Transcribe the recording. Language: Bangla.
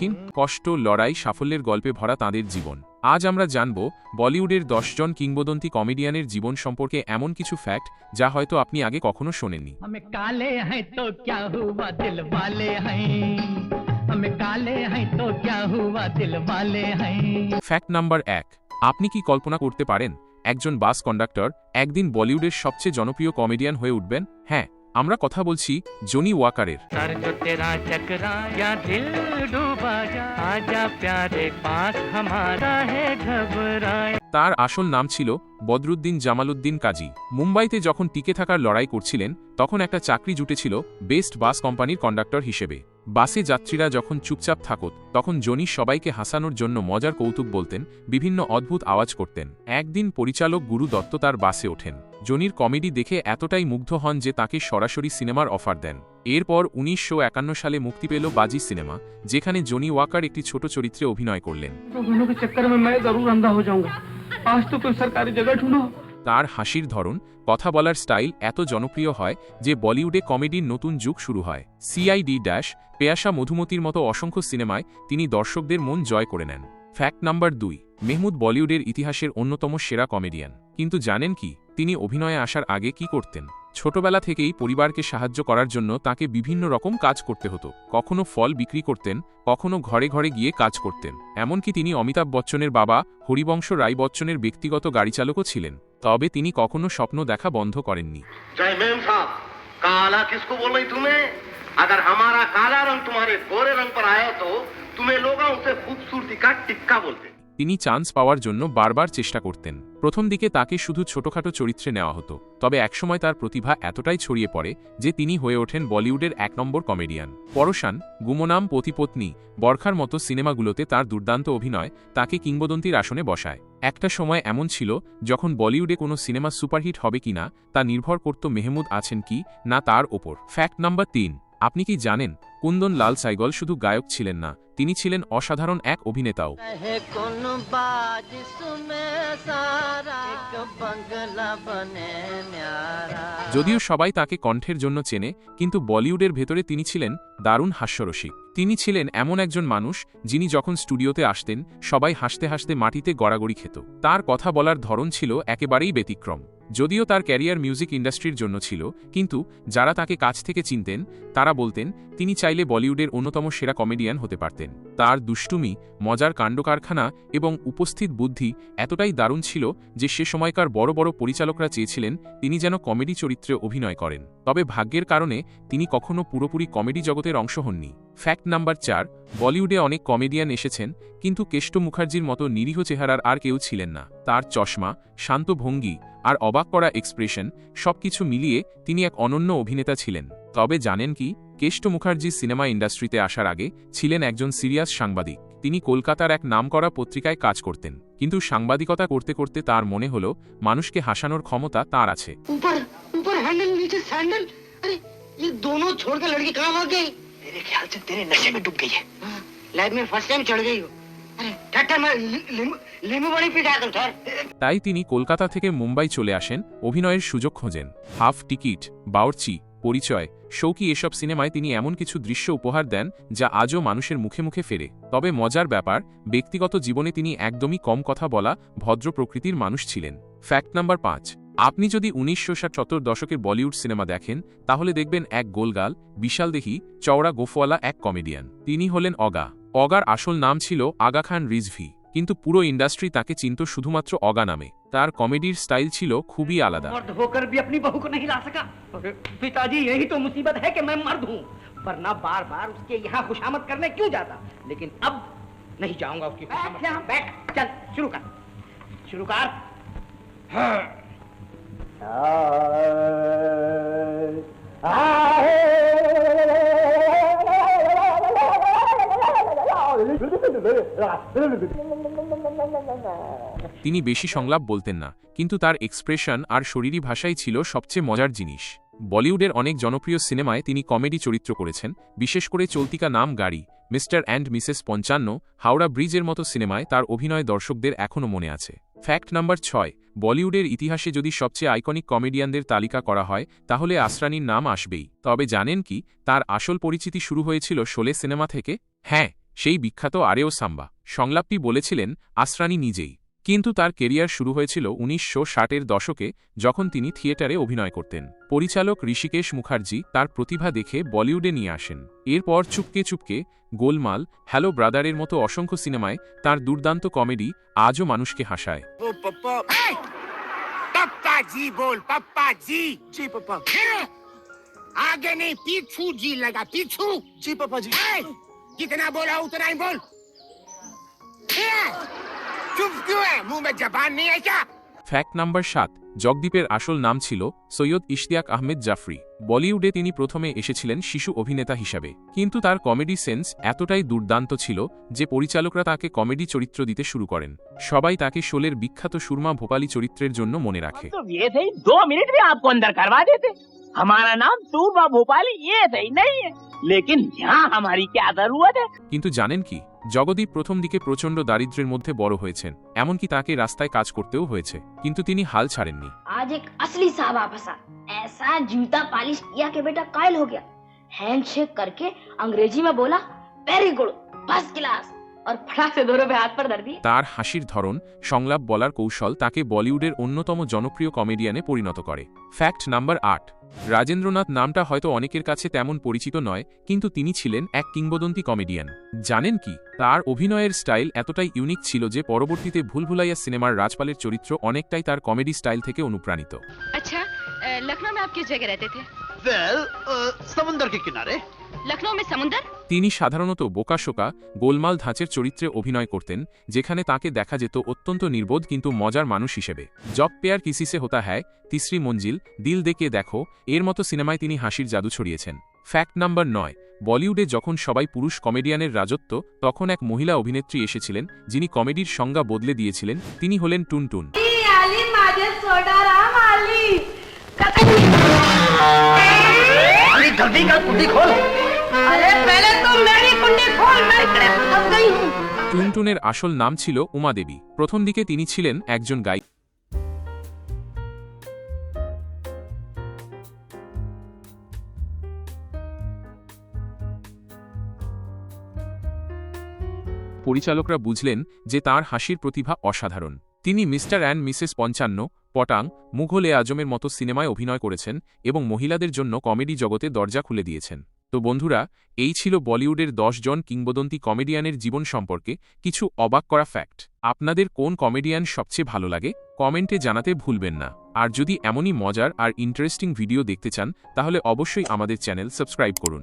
কঠিন কষ্ট লড়াই সাফল্যের গল্পে ভরা তাঁদের জীবন। আজ আমরা জানব বলিউডের দশজন কিংবদন্তি কমেডিয়ানের জীবন সম্পর্কে এমন কিছু ফ্যাক্ট যা হয়তো আপনি আগে কখনো শোনেননি। ফ্যাক্ট নাম্বার এক আপনি কি কল্পনা করতে পারেন একজন বাস কন্ডাক্টর একদিন বলিউডের সবচেয়ে জনপ্রিয় কমেডিয়ান হয়ে উঠবেন? হ্যাঁ আমরা কথা বলছি জনি ওয়াকারের। তার আসল নাম ছিল বদরুদ্দিন জামালুদ্দিন কাজী। মুম্বাইতে যখন টিকে থাকার লড়াই করছিলেন তখন একটা চাকরি জুটেছিল বেস্ট বাস কোম্পানির কন্ডাক্টর হিসেবে। বাসে যাত্রীরা যখন চুপচাপ থাকত, তখন জনি সবাইকে হাসানোর জন্য মজার কৌতুক বলতেন, বিভিন্ন অদ্ভুত আওয়াজ করতেন। একদিন পরিচালক গুরু দত্ত তার বাসে ওঠেন। জনির কমেডি দেখে এতটাই মুগ্ধ হন যে তাকে সরাসরি সিনেমার অফার দেন। এরপর উনিশশো একান্ন সালে মুক্তি পেল বাজি সিনেমা, যেখানে জনি ওয়াকার একটি ছোট চরিত্রে অভিনয় করলেন। তার হাসির ধরন, কথা বলার স্টাইল এত জনপ্রিয় হয় যে বলিউডে কমেডির নতুন যুগ শুরু হয়। সিআইডি ড্যাশ পেয়াসা মধুমতির মতো অসংখ্য সিনেমায় তিনি দর্শকদের মন জয় করে নেন। ফ্যাক্ট নাম্বার দুই, মেহমুদ বলিউডের ইতিহাসের অন্যতম সেরা কমেডিয়ান। কিন্তু জানেন কি, তিনি অভিনয়ে আসার আগে কি করতেন? ছোটবেলা থেকেই পরিবারকে সাহায্য করার জন্য তাকে বিভিন্ন রকম কাজ করতে হতো কখনো ফল বিক্রি করতেন কখনো ঘরে ঘরে গিয়ে কাজ করতেন এমনকি তিনি অমিতাভ বচ্চনের বাবা হরিবংশ রায় বচ্চনের ব্যক্তিগত গাড়িচালকও ছিলেন তবে তিনি কখনো স্বপ্ন দেখা বন্ধ করেননি जय मेम साहब काला किसको बोल रही तुम्हें अगर हमारा काला रंग तुम्हारे गोरे रंग पर आया तो तुम्हें लोग उसे खूबसूरती का टिक्का बोलते তিনি চান্স পাওয়ার জন্য বারবার চেষ্টা করতেন। প্রথম দিকে তাকে শুধু ছোটখাটো চরিত্রে নেওয়া হতো, তবে একসময় তার প্রতিভা এতটাই ছড়িয়ে পড়ে যে তিনি হয়ে ওঠেন বলিউডের এক নম্বর কমেডিয়ান। পরশান, গুমনাম পতিপত্নী, বরখার মতো সিনেমাগুলোতে তার দুর্দান্ত অভিনয় তাকে কিংবদন্তির আসনে বসায়। একটা সময় এমন ছিল, যখন বলিউডে কোনো সিনেমা সুপারহিট হবে কিনা তা নির্ভর করত মেহমুদ আছেন কি, না তার ওপর। ফ্যাক্ট নাম্বার তিন, আপনি কি জানেন, কুন্দন লাল সাইগল শুধু গায়ক ছিলেন না তিনি ছিলেন অসাধারণ এক অভিনেতাও। যদিও সবাই তাকে কণ্ঠের জন্য চেনে কিন্তু বলিউডের ভেতরে তিনি ছিলেন দারুণ হাস্যরসিক। তিনি ছিলেন এমন একজন মানুষ যিনি যখন স্টুডিওতে আসতেন, সবাই হাসতে হাসতে মাটিতে গড়াগড়ি খেত। তার কথা বলার ধরন ছিল একেবারেই ব্যতিক্রম। যদিও তার ক্যারিয়ার মিউজিক ইন্ডাস্ট্রির জন্য ছিল, কিন্তু যারা তাকে কাছ থেকে চিনতেন, তারা বলতেন, তিনি চাইলে বলিউডের অন্যতম সেরা কমেডিয়ান হতে পারতেন। তার দুষ্টুমি, মজার কাণ্ডকারখানা এবং উপস্থিত বুদ্ধি এতটাই দারুণ ছিল যে সে সময়কার বড় বড় পরিচালকরা চেয়েছিলেন তিনি যেন কমেডি চরিত্রে অভিনয় করেন। তবে ভাগ্যের কারণে তিনি কখনো পুরোপুরি কমেডি জগতের অংশ হননি। ফ্যাক্ট নাম্বার চার বলিউডে অনেক কমেডিয়ান এসেছেন কিন্তু কেষ্ট মুখার্জির মতো নিরীহ চেহারার আর কেউ ছিলেন না তার চশমা শান্ত ভঙ্গি আর অবাক করা এক্সপ্রেশন সবকিছু মিলিয়ে তিনি এক অনন্য অভিনেতা ছিলেন তবে জানেন কি কেষ্ট মুখার্জি সিনেমা ইন্ডাস্ট্রিতে আসার আগে ছিলেন একজন সিরিয়াস সাংবাদিক তিনি কলকাতার এক নামকরা পত্রিকায় কাজ করতেন কিন্তু সাংবাদিকতা করতে করতে তার মনে হল মানুষকে হাসানোর ক্ষমতা তার আছে ऊपर ऊपर हैंडल नीचे सैंडल अरे ये दोनों छोड़कर लड़की कहाँ भाग गई मेरे ख्याल से तेरे नशे में डूब गई है लाइफ में फर्स्ट टाइम चढ़ गई हो अरे ठहर ठहर मैं ली- लींबू लींबू बड़ी पी जाता हूँ ठहर তাই তিনি কলকাতা থেকে মুম্বাই চলে আসেন অভিনয়ের সুযোগ খোঁজেন হাফ টিকিট বাউরচি পরিচয় শৌকি এসব সিনেমায় তিনি এমন কিছু দৃশ্য উপহার দেন যা আজও মানুষের মুখে মুখে ফেরে তবে মজার ব্যাপার ব্যক্তিগত জীবনে তিনি একদমই কম কথা বলা ভদ্র প্রকৃতির মানুষ ছিলেন ফ্যাক্ট নাম্বার পাঁচ আপনি যদি উনিশশো সত্তর দশকের বলিউড সিনেমা দেখেন তাহলে দেখবেন এক গোলগাল বিশালদেহী চওড়া গোফওয়ালা এক কমেডিয়ান তিনি হলেন অগা অগার আসল নাম ছিল আগা খান রিজভি কিন্তু পুরো ইন্ডাস্ট্রি তাকে চিনত শুধুমাত্র অগা নামে তার কমেডির স্টাইল ছিল খুবই আলাদা मर्द होकर भी अपनी बहू को नहीं ला सका अरे, पिताजी यही तो मुसीबत है कि मैं मर्द हूँ वरना बार बार उसके यहाँ खुशामद करने क्यों जाता लेकिन अब नहीं जाऊंगा उसकी खुशामद यहाँ बैठ चल शुरू कर शुरू कर তিনি বেশি সংলাপ বলতেন না, কিন্তু তার এক্সপ্রেশন আর শরীরী ভাষাই ছিল সবচেয়ে মজার জিনিস। বলিউডের অনেক জনপ্রিয় সিনেমায় তিনি কমেডি চরিত্র করেছেন, বিশেষ করে চলতিকা নাম গাড়ি, মিস্টার অ্যান্ড মিসেস পঞ্চান্ন, হাওড়া ব্রিজের মতো সিনেমায় তার অভিনয় দর্শকদের এখনও মনে আছে। ফ্যাক্ট নাম্বার ছয়, বলিউডের ইতিহাসে যদি সবচেয়ে আইকনিক কমেডিয়ানদের তালিকা করা হয়, তাহলে আসরানির নাম আসবেই। তবে জানেন কি, তার আসল পরিচিতি শুরু হয়েছিল শোলে সিনেমা থেকে? হ্যাঁ সেই বিখ্যাত আরেও সাম্বা। সংলাপটি বলেছিলেন আসরানি নিজেই। কিন্তু তার কেরিয়ার শুরু হয়েছিল উনিশশো ষাটের দশকে যখন তিনি থিয়েটারে অভিনয় করতেন পরিচালক ঋষিকেশ মুখার্জি তার প্রতিভা দেখে বলিউডে নিয়ে আসেন এরপর চুপকে চুপকে গোলমাল হ্যালো ব্রাদারের মতো অসংখ্য সিনেমায় তার দুর্দান্ত কমেডি আজও মানুষকে হাসায় पप्पा जी बोल पप्पा जी जी पप्पा आगे नहीं पीछू जी लगा पीछू जी पापा जी कितना बोला उतना ही बोल ফ্যাক্ট নাম্বার সাত জগদীপের আসল নাম ছিল সৈয়দ ইশতিয়াক আহমেদ জাফরি। বলিউডে তিনি প্রথমে এসেছিলেন শিশু অভিনেতা হিসাবে। কিন্তু তার কমেডি সেন্স এতটাই দুর্দান্ত ছিল যে পরিচালকরা তাকে কমেডি চরিত্র দিতে শুরু করেন। সবাই তাকে শোলের বিখ্যাত সুরমা ভোপালী চরিত্রের জন্য মনে রাখে। तो ये सही दो मिनट में आपको अंदर करवा देते हमारा नाम सूरमा भोपाली ये सही नहीं है लेकिन यहाँ हमारी क्या जरूरत है কিন্তু জানেন কি জগদীপ প্রথম দিকে প্রচণ্ড দারিদ্র্যের মধ্যে বড় হয়েছেন এমনকি তাকে রাস্তায় কাজ করতেও হয়েছে কিন্তু তিনি হাল ছাড়েননি आज एक असली साहबा फंसा ऐसा जूता पॉलिश किया कि बेटा कायल हो गया हैंडशेक करके अंग्रेजी में बोला वेरी गुड फर्स्ट क्लास और फटाक से दोनों पे हाथ पर धर दिए তার হাসির ধরন সংলাপ বলার কৌশল তাকে বলিউডের অন্যতম জনপ্রিয় কমেডিয়ানে পরিণত করে ফ্যাক্ট নাম্বার আট রাজেন্দ্রনাথ নামটা হয়তো অনেকের কাছে তেমন পরিচিত নয় কিন্তু তিনি ছিলেন এক কিংবদন্তি কমেডিয়ান জানেন কি তার অভিনয়ের স্টাইল এতটাই ইউনিক ছিল যে পরবর্তীতে ভুলভুলাইয়া সিনেমার রাজপালের চরিত্র অনেকটাই তার কমেডি স্টাইল থেকে অনুপ্রাণিত अच्छा अ, लखनऊ में आप किस जगह रहते थे वेल समुंदर के किनारे লখনৌ মে তিনি সাধারণত বোকাশোকা গোলমাল ধাঁচের চরিত্রে অভিনয় করতেন যেখানে তাকে দেখা যেত অত্যন্ত নির্বোধ কিন্তু মজার মানুষ হিসেবে। জব পেয়ার কিসিসে হোতা হ্যায় তিসরি মঞ্জিল দিল দেখে দেখো এর মতো সিনেমায় তিনি হাসির জাদু ছড়িয়েছেন। ফ্যাক্ট নাম্বার নয় বলিউডে যখন সবাই পুরুষ কমেডিয়ানের রাজত্ব তখন এক মহিলা অভিনেত্রী এসেছিলেন যিনি কমেডির সংজ্ঞা বদলে দিয়েছিলেন তিনি হলেন টুনটুন। আলি जल्दी कर कुंडी खोल अरे पहले तो मेरी कुंडी खोल मैं इकडे फंस गई हूँ টুনটুনের আসল নাম ছিল উমাদেবী প্রথম দিকে তিনি ছিলেন একজন গায়িকা পরিচালকরা বুঝলেন যে তার হাসির প্রতিভা অসাধারণ তিনি মিস্টার অ্যান্ড মিসেস পঞ্চান্ন পটাং মুঘল এ আজমের মতো সিনেমায় অভিনয় করেছেন এবং মহিলাদের জন্য কমেডি জগতে দরজা খুলে দিয়েছেন তো বন্ধুরা, এই ছিল বলিউডের জন কিংবদন্তি কমেডিয়ানের জীবন সম্পর্কে কিছু অবাক করা ফ্যাক্ট আপনাদের কোন কমেডিয়ান সবচেয়ে ভালো লাগে? কমেন্টে জানাতে ভুলবেন না। আর যদি এমনই মজার আর ইন্টারেস্টিং ভিডিও দেখতে চান, তাহলে অবশ্যই আমাদের চ্যানেল সাবস্ক্রাইব করুন।